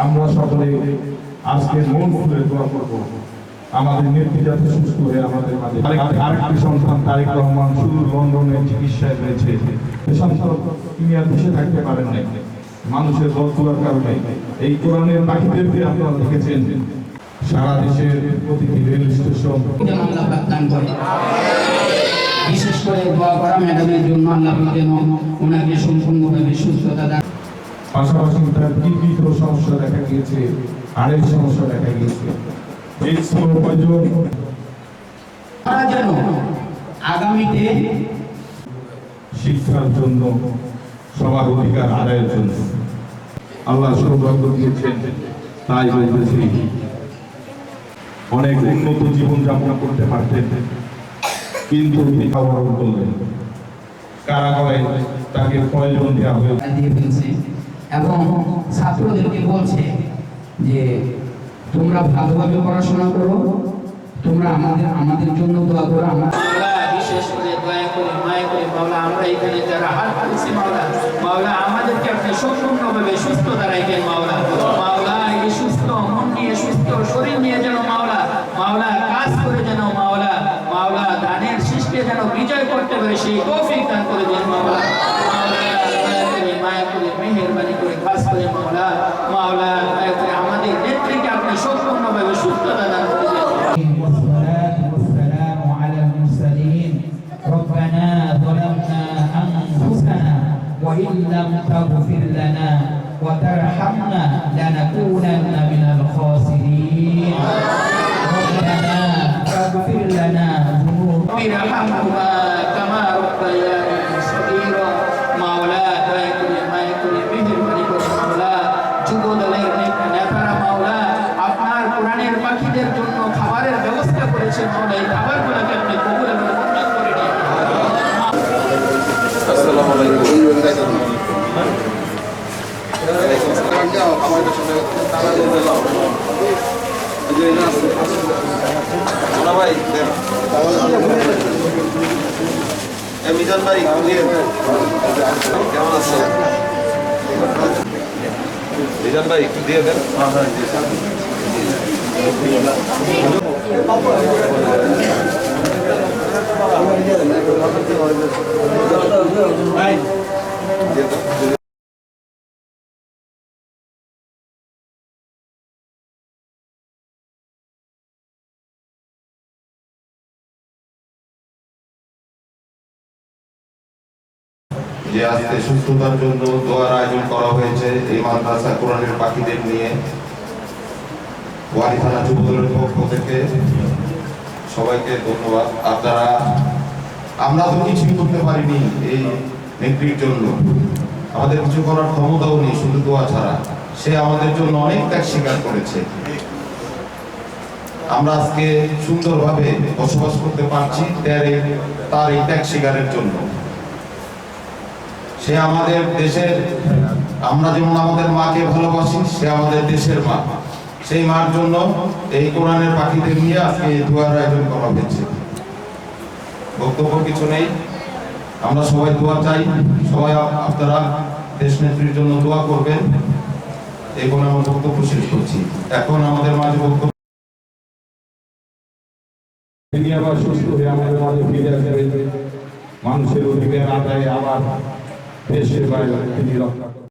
আমরা সকলে আজকে মন খুলে দোয়া করব। আমাদের নেত্রী সুস্থ হয়ে আমাদের মাঝে আরেকটি সন্তান তারেক রহমান শুধু লন্ডনে চিকিৎসায় রয়েছে। তিনি আর দেশে থাকতে পারেন নাই। মানুষের বদুয়ার কারণে এই কোরআনের পাখিদেরকে আপনারা দেখেছেন। সারা দেশের প্রতিটি রেল স্টেশন করে ম্যাডামের জন্য আল্লাহ যেন ওনাকে সম্পূর্ণভাবে সুস্থতা দান পাশাপাশি তার কিডনির সমস্যা দেখা গিয়েছে হাড়ের সমস্যা দেখা গিয়েছে। এই ষোলো তারা যেন আগামীতে শিক্ষার জন্য সবার অধিকার আদায়ের জন্য। আল্লাহ সৌভাগ্য দিয়েছেন তাই বলতেছি অনেক উন্নত জীবন যাপন করতে পারতেন। কিন্তু তিনি খাবার করলেন কারাগারে তাকে প্রয়োজন দেওয়া দিয়ে ফেলছে। এবং ছাত্রদেরকে বলছে যে তোমরা ভালোভাবে পড়াশোনা করো। তোমরা আমাদের আমাদের জন্য দোয়া করো। আমরা মাওলা বিশেষ করে দয়া করে মায়া করে মাওলা আমরা এখানে যারা হাত তুলছি মাওলা মাওলা আমাদেরকে আপনি সম্পূর্ণভাবে মাওলা। মাওলা এই সুস্থ মন নিয়ে সুস্থ শরীর নিয়ে যেন মাওলা মাওলা কাজ করে যেন মাওলা দানের সৃষ্টি যেন বিজয় করতে পারে সেই তৌফিক দান করে দেন মাওলা মাওলা দয়া করে মায়া করে মেহেরবানি করে খাস করে মাওলা মাওলা দয়া করে আমাদের নেত্রীকে আপনি সম্পূর্ণভাবে সুস্থতা দান করে দেন والصلاة والسلام على المرسلين ربنا ظلمنا أنفسنا وإن لم تغفر لنا وترحمنا لنكونن من الخاسرين ذنوبنا ارحمهما كما ربياني صغيرا মাওলা দয়া করে মায়া করে মেহেরবানি করে মাওলা যুব দলের নে- নেতারা মাওলা আপনার কোরআনের পাখিদের জন্য খাবারের ব্যবস্থা করেছেন মাওলা এই খাবারগুলোকে আপনি কবুল এবং মঞ্জুর করে নিন মিজান ভাই কেমন আছে? মিজান ভাই একটু দিয়ে দেন। যে আজকে সুস্থতার জন্য দোয়ার আয়োজন করা হয়েছে এই মাদ্রাসা কোরআনের পাখিদের নিয়ে। ওয়ারি থানা যুবদলের পক্ষ থেকে সবাইকে ধন্যবাদ। আপনারা, আমরা তো কিছুই করতে পারিনি এই নেত্রীর জন্য। আমাদের কিছু করার ক্ষমতাও নেই, শুধু দোয়া ছাড়া। সে আমাদের জন্য অনেক ত্যাগ স্বীকার করেছে। আমরা আজকে সুন্দরভাবে বসবাস করতে পারছি তার এই- তার এই ত্যাগ স্বীকারের জন্য। সে আমাদের দেশের, আমরা যেমন আমাদের মাকে ভালোবাসি, সে আমাদের দেশের মা। সেই মার জন্য এই কোরআনের পাখিদের নিয়ে আজকে এই দোয়ার আয়োজন করা হয়েছে। বক্তব্য কিছু নেই। আমরা সবাই দোয়া চাই। সবাই আপনারা দেশ নেত্রীর জন্য দোয়া করবেন। এই বলে আমার বক্তব্য শেষ করছি। এখন আমাদের মাঝে বক্তব্য তিনি আবার আমাদের মাঝে ফিরে আসবেন। মানুষের অধিকার আদায়ে আবার দেশের বাইরে তিনি রক্ষা করবেন